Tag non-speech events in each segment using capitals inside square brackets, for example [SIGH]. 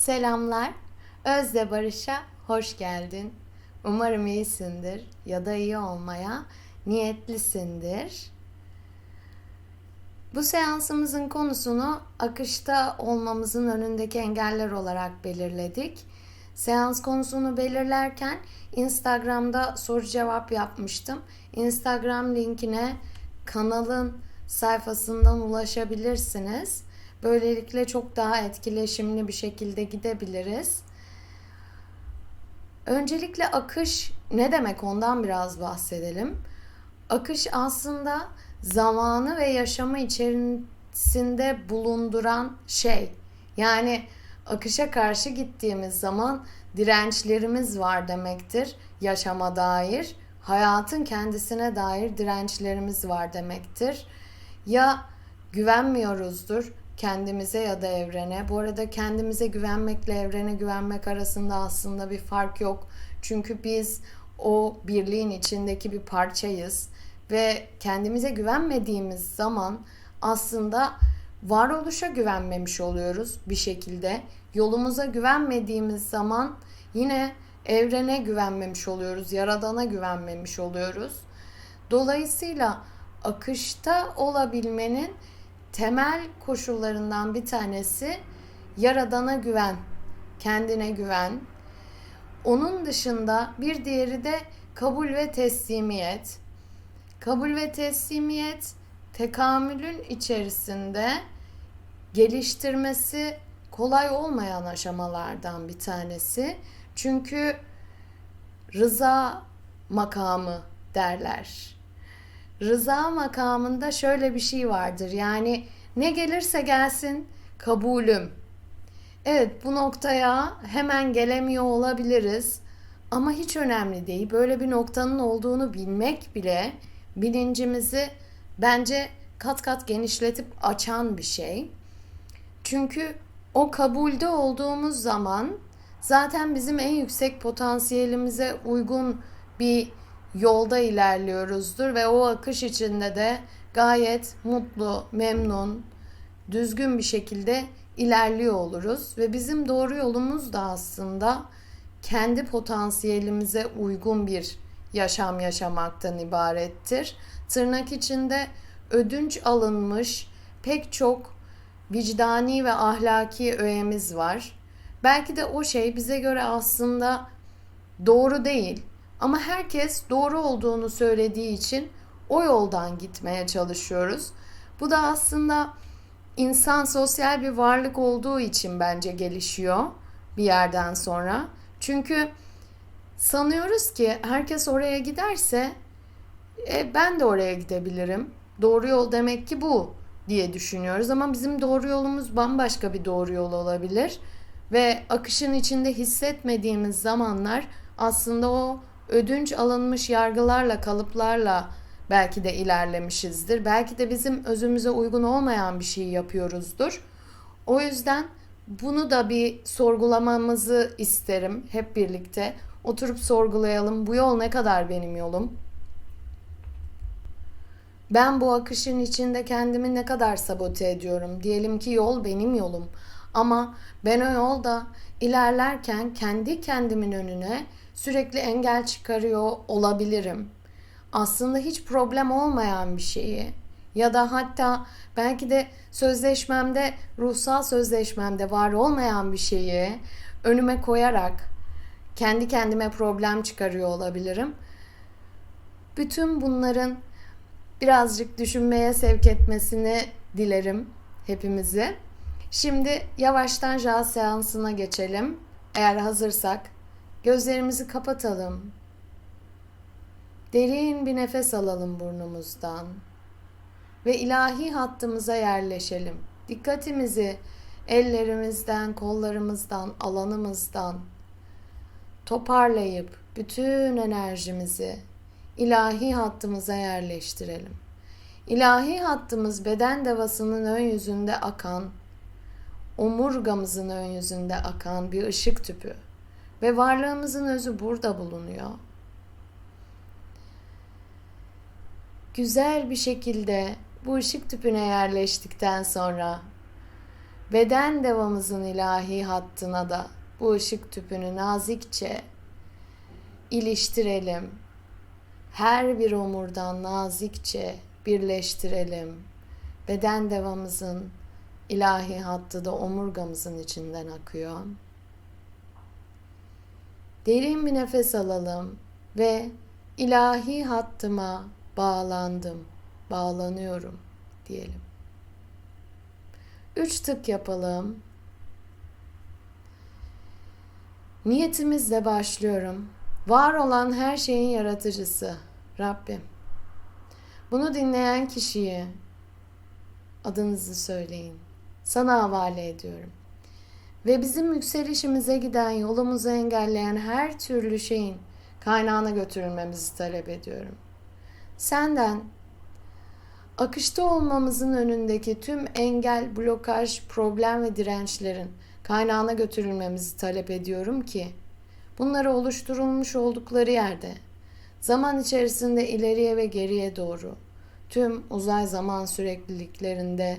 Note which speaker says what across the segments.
Speaker 1: Selamlar. Özle Barış'a hoş geldin. Umarım iyisindir ya da iyi olmaya niyetlisindir. Bu seansımızın konusunu akışta olmamızın önündeki engeller olarak belirledik. Seans konusunu belirlerken Instagram'da soru cevap yapmıştım. Instagram linkine kanalın sayfasından ulaşabilirsiniz. Böylelikle çok daha etkileşimli bir şekilde gidebiliriz. Öncelikle akış ne demek ondan biraz bahsedelim. Akış aslında zamanı ve yaşamı içerisinde bulunduran şey. Yani akışa karşı gittiğimiz zaman dirençlerimiz var demektir yaşama dair. Hayatın kendisine dair dirençlerimiz var demektir. Ya güvenmiyoruzdur kendimize ya da evrene. Bu arada kendimize güvenmekle evrene güvenmek arasında aslında bir fark yok. Çünkü biz o birliğin içindeki bir parçayız ve kendimize güvenmediğimiz zaman aslında varoluşa güvenmemiş oluyoruz bir şekilde. Yolumuza güvenmediğimiz zaman yine evrene güvenmemiş oluyoruz, yaradana güvenmemiş oluyoruz. Dolayısıyla akışta olabilmenin temel koşullarından bir tanesi yaradana güven, kendine güven. Onun dışında bir diğeri de kabul ve teslimiyet. Kabul ve teslimiyet tekamülün içerisinde geliştirmesi kolay olmayan aşamalardan bir tanesi. Çünkü rıza makamı derler. Rıza makamında şöyle bir şey vardır. Yani ne gelirse gelsin kabulüm. Evet bu noktaya hemen gelemiyor olabiliriz. Ama hiç önemli değil. Böyle bir noktanın olduğunu bilmek bile bilincimizi bence kat kat genişletip açan bir şey. Çünkü o kabulde olduğumuz zaman zaten bizim en yüksek potansiyelimize uygun bir yolda ilerliyoruzdur ve o akış içinde de gayet mutlu, memnun, düzgün bir şekilde ilerliyor oluruz ve bizim doğru yolumuz da aslında kendi potansiyelimize uygun bir yaşam yaşamaktan ibarettir. Tırnak içinde ödünç alınmış pek çok vicdani ve ahlaki öğemiz var. Belki de o şey bize göre aslında doğru değil ama herkes doğru olduğunu söylediği için o yoldan gitmeye çalışıyoruz. Bu da aslında insan sosyal bir varlık olduğu için bence gelişiyor bir yerden sonra. Çünkü sanıyoruz ki herkes oraya giderse e, ben de oraya gidebilirim. Doğru yol demek ki bu diye düşünüyoruz ama bizim doğru yolumuz bambaşka bir doğru yol olabilir ve akışın içinde hissetmediğimiz zamanlar aslında o ödünç alınmış yargılarla, kalıplarla belki de ilerlemişizdir. Belki de bizim özümüze uygun olmayan bir şey yapıyoruzdur. O yüzden bunu da bir sorgulamamızı isterim hep birlikte. Oturup sorgulayalım. Bu yol ne kadar benim yolum? Ben bu akışın içinde kendimi ne kadar sabote ediyorum? Diyelim ki yol benim yolum. Ama ben o yolda ilerlerken kendi kendimin önüne sürekli engel çıkarıyor olabilirim. Aslında hiç problem olmayan bir şeyi ya da hatta belki de sözleşmemde, ruhsal sözleşmemde var olmayan bir şeyi önüme koyarak kendi kendime problem çıkarıyor olabilirim. Bütün bunların birazcık düşünmeye sevk etmesini dilerim hepimizi. Şimdi yavaştan jal seansına geçelim. Eğer hazırsak gözlerimizi kapatalım. Derin bir nefes alalım burnumuzdan ve ilahi hattımıza yerleşelim. Dikkatimizi ellerimizden, kollarımızdan, alanımızdan toparlayıp bütün enerjimizi ilahi hattımıza yerleştirelim. İlahi hattımız beden devasının ön yüzünde akan, omurgamızın ön yüzünde akan bir ışık tüpü ve varlığımızın özü burada bulunuyor. Güzel bir şekilde bu ışık tüpüne yerleştikten sonra Beden devamızın ilahi hattına da bu ışık tüpünü nazikçe iliştirelim. Her bir omurdan nazikçe birleştirelim. Beden devamızın ilahi hattı da omurgamızın içinden akıyor. Derin bir nefes alalım ve ilahi hattıma bağlandım, bağlanıyorum diyelim. Üç tık yapalım. Niyetimizle başlıyorum. Var olan her şeyin yaratıcısı Rabbim. Bunu dinleyen kişiye adınızı söyleyin. Sana havale ediyorum. Ve bizim yükselişimize giden, yolumuzu engelleyen her türlü şeyin kaynağına götürülmemizi talep ediyorum. Senden akışta olmamızın önündeki tüm engel, blokaj, problem ve dirençlerin kaynağına götürülmemizi talep ediyorum ki bunları oluşturulmuş oldukları yerde zaman içerisinde ileriye ve geriye doğru tüm uzay zaman sürekliliklerinde,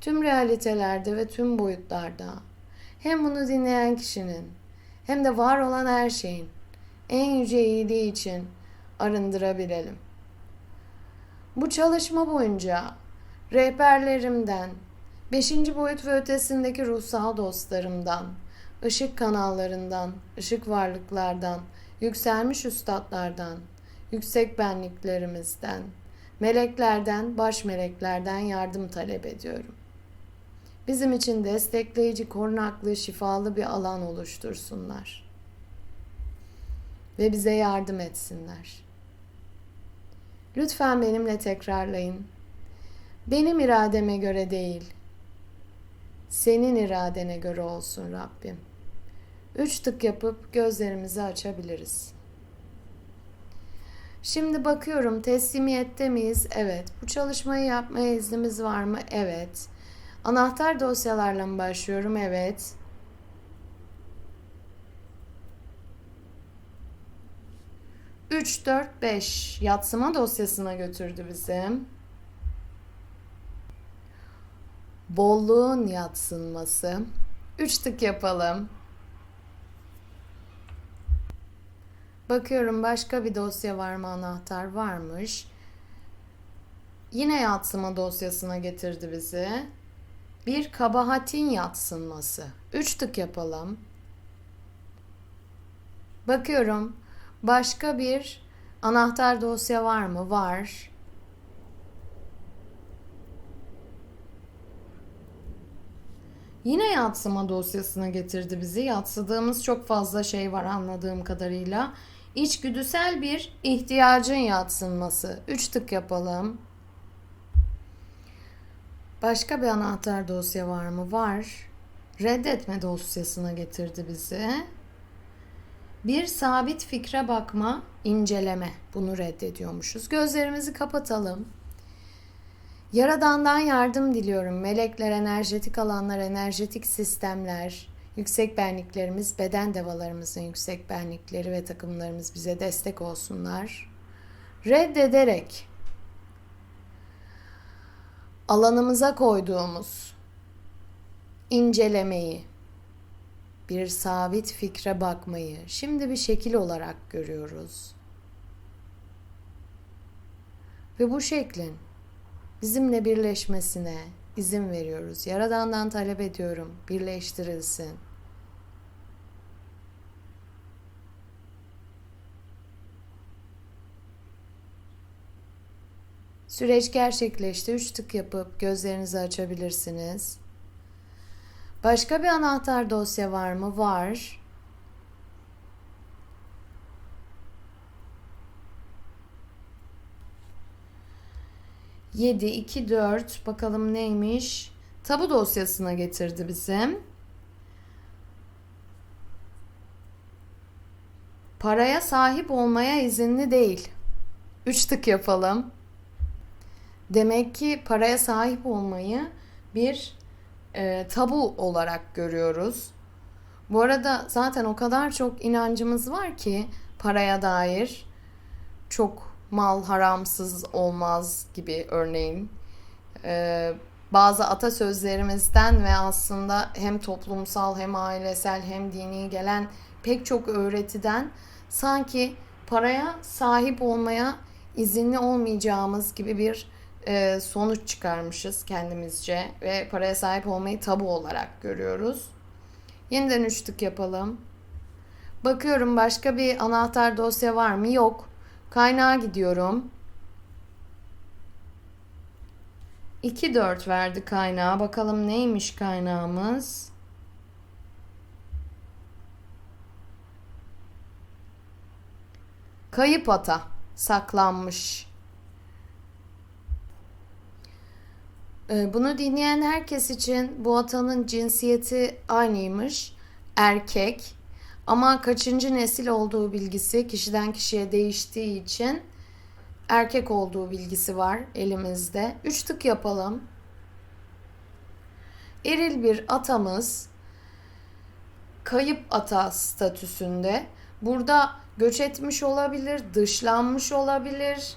Speaker 1: tüm realitelerde ve tüm boyutlarda hem bunu dinleyen kişinin hem de var olan her şeyin en yüce iyiliği için arındırabilelim. Bu çalışma boyunca rehberlerimden, beşinci boyut ve ötesindeki ruhsal dostlarımdan, ışık kanallarından, ışık varlıklardan, yükselmiş üstadlardan, yüksek benliklerimizden, meleklerden, baş meleklerden yardım talep ediyorum. Bizim için destekleyici, korunaklı, şifalı bir alan oluştursunlar. Ve bize yardım etsinler. Lütfen benimle tekrarlayın. Benim irademe göre değil, senin iradene göre olsun Rabbim. Üç tık yapıp gözlerimizi açabiliriz. Şimdi bakıyorum teslimiyette miyiz? Evet. Bu çalışmayı yapmaya iznimiz var mı? Evet. Anahtar dosyalarla mı başlıyorum? Evet. Üç, dört, beş yatsıma dosyasına götürdü bizi. Bolluğun yatsınması. Üç tık yapalım. Bakıyorum başka bir dosya var mı anahtar varmış. Yine yatsıma dosyasına getirdi bizi. Bir kabahatin yatsınması. Üç tık yapalım. Bakıyorum başka bir anahtar dosya var mı? Var. Yine yatsıma dosyasına getirdi bizi. Yatsıdığımız çok fazla şey var anladığım kadarıyla. İçgüdüsel bir ihtiyacın yatsınması. Üç tık yapalım. Başka bir anahtar dosya var mı? Var. Reddetme dosyasına getirdi bizi. Bir sabit fikre bakma, inceleme. Bunu reddediyormuşuz. Gözlerimizi kapatalım. Yaradan'dan yardım diliyorum. Melekler, enerjetik alanlar, enerjetik sistemler, yüksek benliklerimiz, beden devalarımızın yüksek benlikleri ve takımlarımız bize destek olsunlar. Reddederek alanımıza koyduğumuz incelemeyi, bir sabit fikre bakmayı şimdi bir şekil olarak görüyoruz. Ve bu şeklin bizimle birleşmesine izin veriyoruz. Yaradan'dan talep ediyorum, birleştirilsin. Süreç gerçekleşti. Üç tık yapıp gözlerinizi açabilirsiniz. Başka bir anahtar dosya var mı? Var. Yedi, iki, dört. Bakalım neymiş? Tabu dosyasına getirdi bizim. Paraya sahip olmaya izinli değil. Üç tık yapalım. Demek ki paraya sahip olmayı bir e, tabu olarak görüyoruz. Bu arada zaten o kadar çok inancımız var ki paraya dair çok mal haramsız olmaz gibi örneğin. E, bazı atasözlerimizden ve aslında hem toplumsal hem ailesel hem dini gelen pek çok öğretiden sanki paraya sahip olmaya izinli olmayacağımız gibi bir e, sonuç çıkarmışız kendimizce ve paraya sahip olmayı tabu olarak görüyoruz. Yeniden üç tık yapalım. Bakıyorum başka bir anahtar dosya var mı? Yok. Kaynağa gidiyorum. 2 4 verdi kaynağı. Bakalım neymiş kaynağımız? Kayıp ata saklanmış. Bunu dinleyen herkes için bu atanın cinsiyeti aynıymış. Erkek. Ama kaçıncı nesil olduğu bilgisi kişiden kişiye değiştiği için erkek olduğu bilgisi var elimizde. Üç tık yapalım. Eril bir atamız kayıp ata statüsünde. Burada göç etmiş olabilir, dışlanmış olabilir,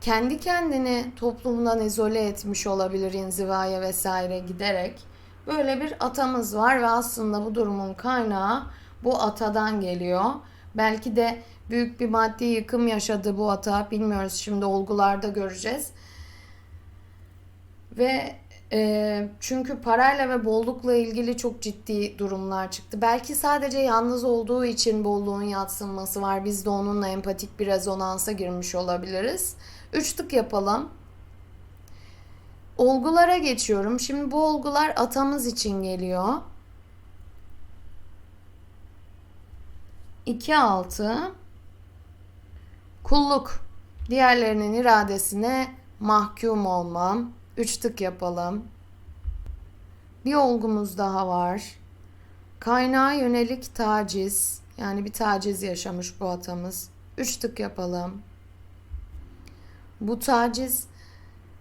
Speaker 1: kendi kendini toplumdan izole etmiş olabilir inzivaya vesaire giderek. Böyle bir atamız var ve aslında bu durumun kaynağı bu atadan geliyor. Belki de büyük bir maddi yıkım yaşadı bu ata. Bilmiyoruz şimdi olgularda göreceğiz. Ve e, çünkü parayla ve bollukla ilgili çok ciddi durumlar çıktı. Belki sadece yalnız olduğu için bolluğun yatsınması var. Biz de onunla empatik bir rezonansa girmiş olabiliriz. Üç tık yapalım. Olgulara geçiyorum. Şimdi bu olgular atamız için geliyor. 2 6 Kulluk. Diğerlerinin iradesine mahkum olmam. 3 tık yapalım. Bir olgumuz daha var. Kaynağa yönelik taciz. Yani bir taciz yaşamış bu atamız. 3 tık yapalım. Bu taciz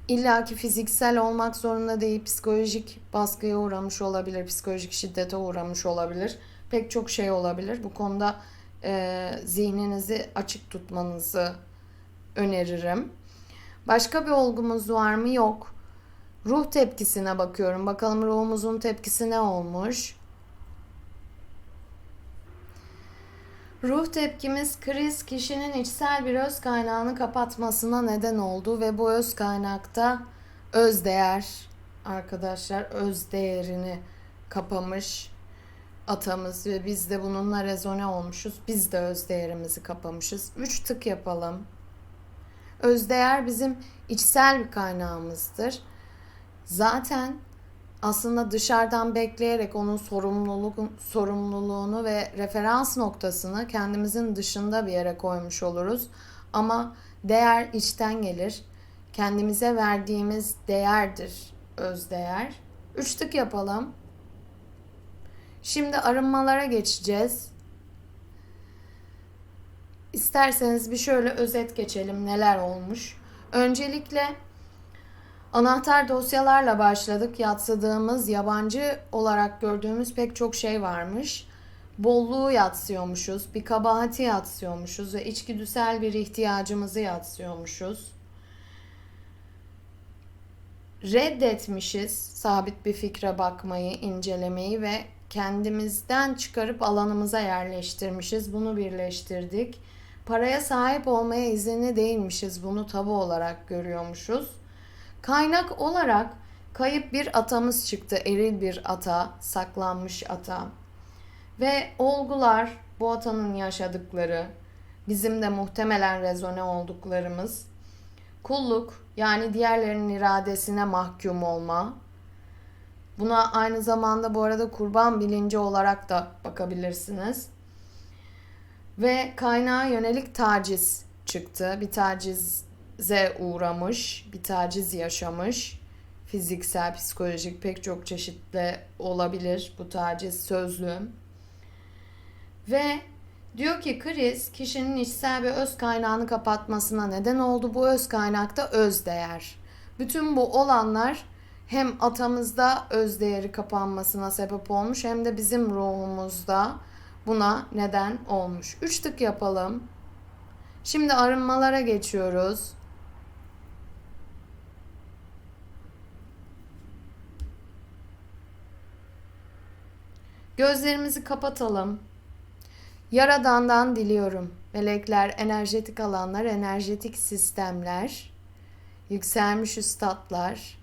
Speaker 1: illaki fiziksel olmak zorunda değil. Psikolojik baskıya uğramış olabilir. Psikolojik şiddete uğramış olabilir. Pek çok şey olabilir. Bu konuda e, zihninizi açık tutmanızı öneririm. Başka bir olgumuz var mı? Yok. Ruh tepkisine bakıyorum. Bakalım ruhumuzun tepkisi ne olmuş? Ruh tepkimiz kriz kişinin içsel bir öz kaynağını kapatmasına neden oldu ve bu öz kaynakta öz değer arkadaşlar öz değerini kapamış atamız ve biz de bununla rezone olmuşuz. Biz de öz değerimizi kapamışız. Üç tık yapalım. Özdeğer bizim içsel bir kaynağımızdır. Zaten aslında dışarıdan bekleyerek onun sorumluluk, sorumluluğunu ve referans noktasını kendimizin dışında bir yere koymuş oluruz. Ama değer içten gelir. Kendimize verdiğimiz değerdir özdeğer. Üç tık yapalım. Şimdi arınmalara geçeceğiz. İsterseniz bir şöyle özet geçelim neler olmuş. Öncelikle anahtar dosyalarla başladık. Yatsıdığımız, yabancı olarak gördüğümüz pek çok şey varmış. Bolluğu yatsıyormuşuz, bir kabahati yatsıyormuşuz ve içgüdüsel bir ihtiyacımızı yatsıyormuşuz. Reddetmişiz sabit bir fikre bakmayı, incelemeyi ve kendimizden çıkarıp alanımıza yerleştirmişiz. Bunu birleştirdik. Paraya sahip olmaya izinli değilmişiz. Bunu tabu olarak görüyormuşuz. Kaynak olarak kayıp bir atamız çıktı. Eril bir ata, saklanmış ata. Ve olgular bu atanın yaşadıkları, bizim de muhtemelen rezone olduklarımız. Kulluk yani diğerlerinin iradesine mahkum olma, Buna aynı zamanda bu arada kurban bilinci olarak da bakabilirsiniz. Ve kaynağa yönelik taciz çıktı. Bir tacize uğramış, bir taciz yaşamış. Fiziksel, psikolojik pek çok çeşitli olabilir bu taciz sözlü. Ve diyor ki kriz kişinin içsel ve öz kaynağını kapatmasına neden oldu. Bu öz kaynakta öz değer. Bütün bu olanlar hem atamızda öz değeri kapanmasına sebep olmuş hem de bizim ruhumuzda buna neden olmuş. Üç tık yapalım. Şimdi arınmalara geçiyoruz. Gözlerimizi kapatalım. Yaradan'dan diliyorum. Melekler, enerjetik alanlar, enerjetik sistemler, yükselmiş üstadlar,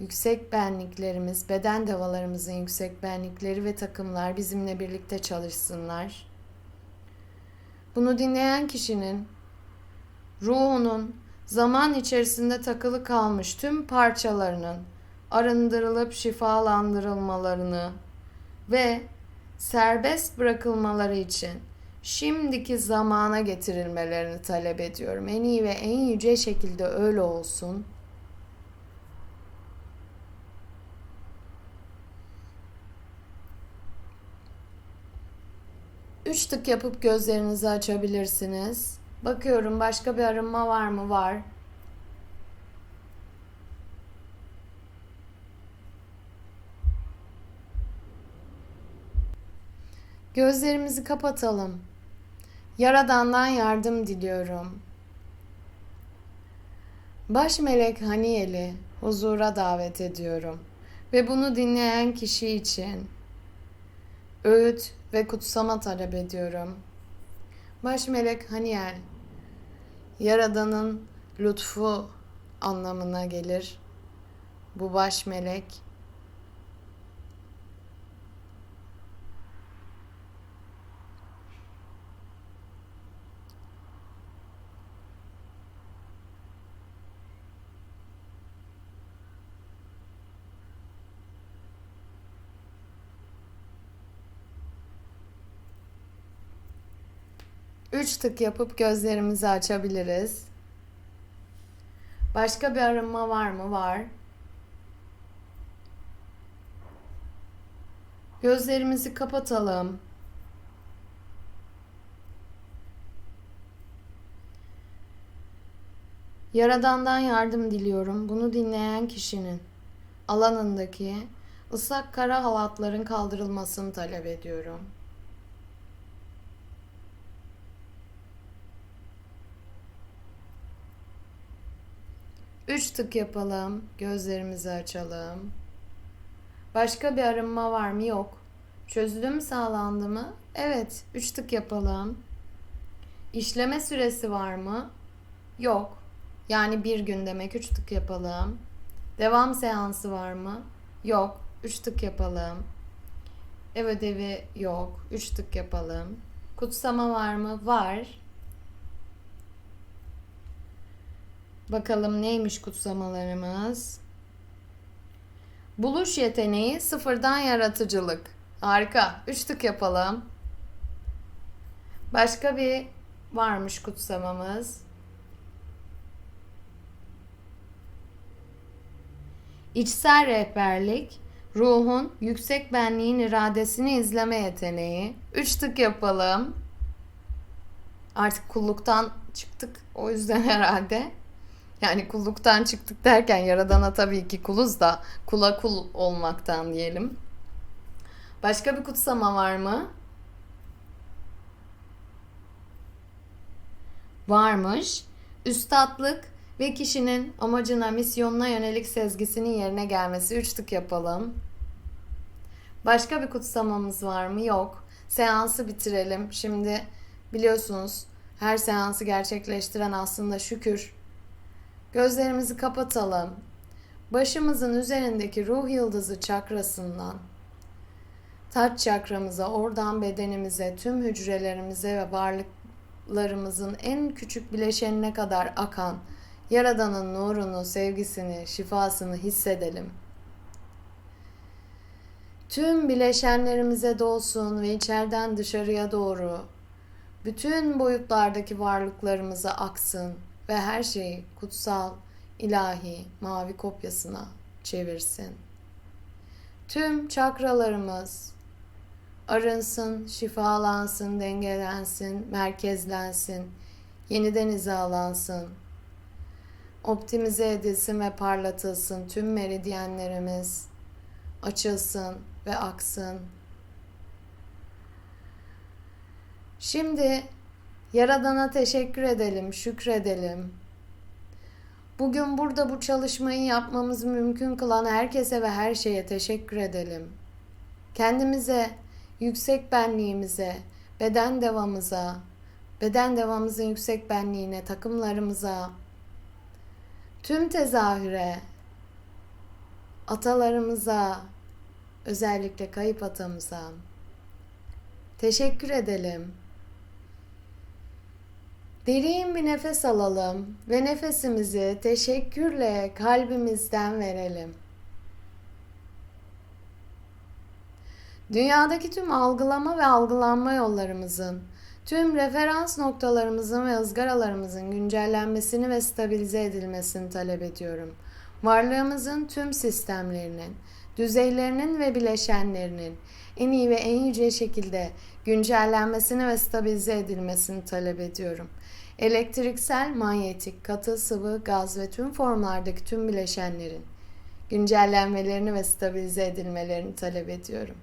Speaker 1: yüksek benliklerimiz, beden devalarımızın yüksek benlikleri ve takımlar bizimle birlikte çalışsınlar. Bunu dinleyen kişinin ruhunun zaman içerisinde takılı kalmış tüm parçalarının arındırılıp şifalandırılmalarını ve serbest bırakılmaları için şimdiki zamana getirilmelerini talep ediyorum. En iyi ve en yüce şekilde öyle olsun. Üç tık yapıp gözlerinizi açabilirsiniz. Bakıyorum başka bir arınma var mı? Var. Gözlerimizi kapatalım. Yaradan'dan yardım diliyorum. Baş melek Haniyel'i huzura davet ediyorum ve bunu dinleyen kişi için öğüt ve kutsama talep ediyorum. Baş melek Haniel, Yaradan'ın lütfu anlamına gelir. Bu baş melek Üç tık yapıp gözlerimizi açabiliriz. Başka bir arınma var mı? Var. Gözlerimizi kapatalım. Yaradan'dan yardım diliyorum. Bunu dinleyen kişinin alanındaki ıslak kara halatların kaldırılmasını talep ediyorum. Üç tık yapalım. Gözlerimizi açalım. Başka bir arınma var mı? Yok. Çözülü mü sağlandı mı? Evet. Üç tık yapalım. İşleme süresi var mı? Yok. Yani bir gün demek. Üç tık yapalım. Devam seansı var mı? Yok. Üç tık yapalım. Ev ödevi yok. Üç tık yapalım. Kutsama var mı? Var. Bakalım neymiş kutsamalarımız. Buluş yeteneği sıfırdan yaratıcılık. Harika. Üç tık yapalım. Başka bir varmış kutsamamız. İçsel rehberlik, ruhun yüksek benliğin iradesini izleme yeteneği. Üç tık yapalım. Artık kulluktan çıktık o yüzden [LAUGHS] herhalde. Yani kulluktan çıktık derken yaradana tabii ki kuluz da kula kul olmaktan diyelim. Başka bir kutsama var mı? Varmış. Üstatlık ve kişinin amacına, misyonuna yönelik sezgisinin yerine gelmesi. Üç tık yapalım. Başka bir kutsamamız var mı? Yok. Seansı bitirelim. Şimdi biliyorsunuz her seansı gerçekleştiren aslında şükür Gözlerimizi kapatalım. Başımızın üzerindeki ruh yıldızı çakrasından taç çakramıza, oradan bedenimize, tüm hücrelerimize ve varlıklarımızın en küçük bileşenine kadar akan Yaradan'ın nurunu, sevgisini, şifasını hissedelim. Tüm bileşenlerimize dolsun ve içeriden dışarıya doğru bütün boyutlardaki varlıklarımıza aksın ve her şeyi kutsal, ilahi, mavi kopyasına çevirsin. Tüm çakralarımız arınsın, şifalansın, dengelensin, merkezlensin, yeniden hizalansın, optimize edilsin ve parlatılsın. Tüm meridyenlerimiz açılsın ve aksın. Şimdi Yaradan'a teşekkür edelim, şükredelim. Bugün burada bu çalışmayı yapmamızı mümkün kılan herkese ve her şeye teşekkür edelim. kendimize, yüksek benliğimize, beden devamıza, beden devamımızın yüksek benliğine, takımlarımıza, tüm tezahüre, atalarımıza, özellikle kayıp atamıza teşekkür edelim. Derin bir nefes alalım ve nefesimizi teşekkürle kalbimizden verelim. Dünyadaki tüm algılama ve algılanma yollarımızın, tüm referans noktalarımızın ve ızgaralarımızın güncellenmesini ve stabilize edilmesini talep ediyorum. Varlığımızın tüm sistemlerinin, düzeylerinin ve bileşenlerinin en iyi ve en yüce şekilde güncellenmesini ve stabilize edilmesini talep ediyorum. Elektriksel, manyetik, katı, sıvı, gaz ve tüm formlardaki tüm bileşenlerin güncellenmelerini ve stabilize edilmelerini talep ediyorum.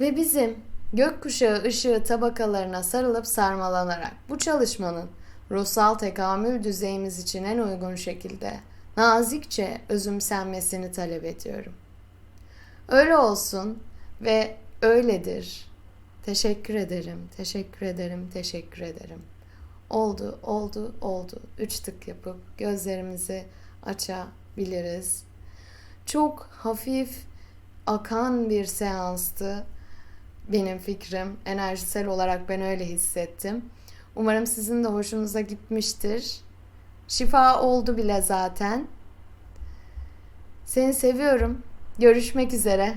Speaker 1: Ve bizim gökkuşağı ışığı tabakalarına sarılıp sarmalanarak bu çalışmanın ruhsal tekamül düzeyimiz için en uygun şekilde nazikçe özümsenmesini talep ediyorum. Öyle olsun ve öyledir. Teşekkür ederim, teşekkür ederim, teşekkür ederim. Oldu, oldu, oldu. Üç tık yapıp gözlerimizi açabiliriz. Çok hafif akan bir seanstı benim fikrim. Enerjisel olarak ben öyle hissettim. Umarım sizin de hoşunuza gitmiştir. Şifa oldu bile zaten. Seni seviyorum. Görüşmek üzere.